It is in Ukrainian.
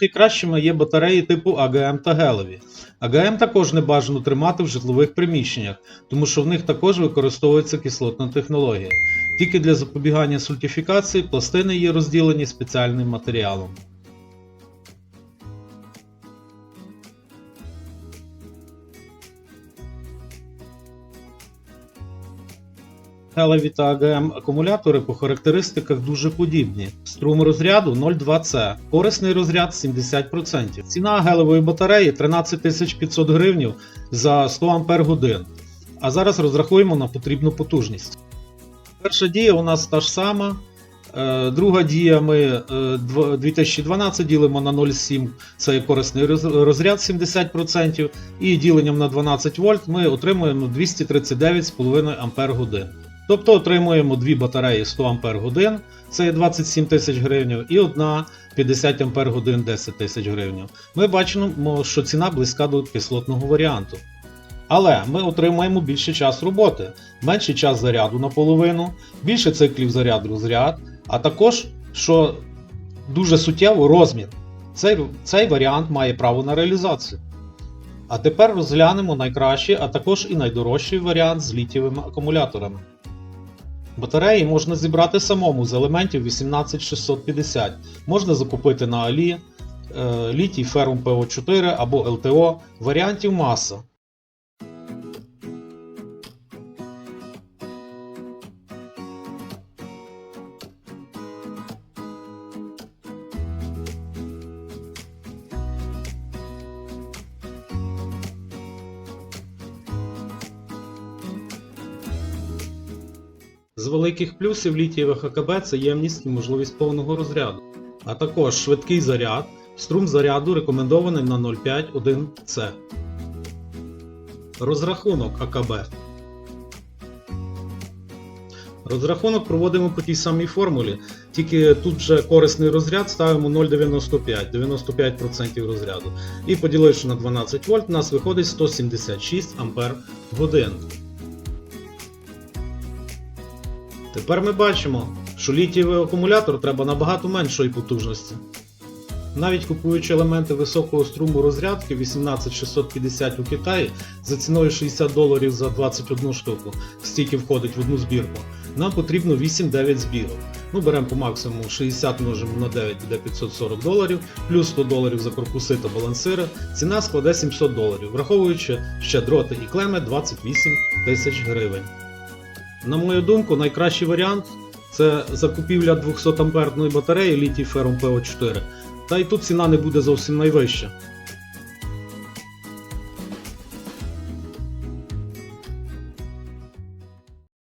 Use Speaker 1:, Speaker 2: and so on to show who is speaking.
Speaker 1: найкращими є батареї типу АГМ та гелеві. АГМ також не бажано тримати в житлових приміщеннях, тому що в них також використовується кислотна технологія. Тільки для запобігання сультифікації пластини є розділені спеціальним матеріалом. Гелеві та АГМ акумулятори по характеристиках дуже подібні. Струм розряду 0,2C, корисний розряд 70%. Ціна гелевої батареї 13 500 гривень за 100 Ампер годин. А зараз розрахуємо на потрібну потужність. Перша дія у нас та ж сама. Е, Друга дія ми е, 2012 ділимо на 0,7, це корисний розряд 70%, і діленням на 12 вольт ми отримуємо 239,5 Ампер годин. Тобто отримуємо дві батареї 100 Ампер це є 27 тисяч гривень, і одна 50 Ампер годин 10 тисяч гривень. Ми бачимо, що ціна близька до кислотного варіанту. Але ми отримаємо більше час роботи, менший час заряду наполовину, більше циклів заряд розряд, а також, що дуже суттєво, розмір. Цей, цей варіант має право на реалізацію. А тепер розглянемо найкращий, а також і найдорожчий варіант з літієвими акумуляторами. Батареї можна зібрати самому з елементів 18650. Можна закупити на Алі, е, літій ферум ПО4 або ЛТО, варіантів маса. З великих плюсів літієвих АКБ це ємність і можливість повного розряду, а також швидкий заряд, струм заряду рекомендований на 0,5-1C. Розрахунок АКБ. Розрахунок проводимо по тій самій формулі, тільки тут вже корисний розряд ставимо 0,95, 95% розряду. І поділивши на 12 вольт, у нас виходить 176 Ампер годин. Тепер ми бачимо, що літієвий акумулятор треба набагато меншої потужності. Навіть купуючи елементи високого струму розрядки 18650 у Китаї за ціною 60 доларів за 21 штуку, стільки входить в одну збірку, нам потрібно 8-9 збірок. Ну, беремо по максимуму 60 множимо на 9 буде 540 доларів, плюс 100 доларів за корпуси та балансири, ціна складе 700 доларів, враховуючи ще дроти і клеми 28 тисяч гривень. На мою думку, найкращий варіант це закупівля 200 амперної батареї літій фером ПО4. Та й тут ціна не буде зовсім найвища.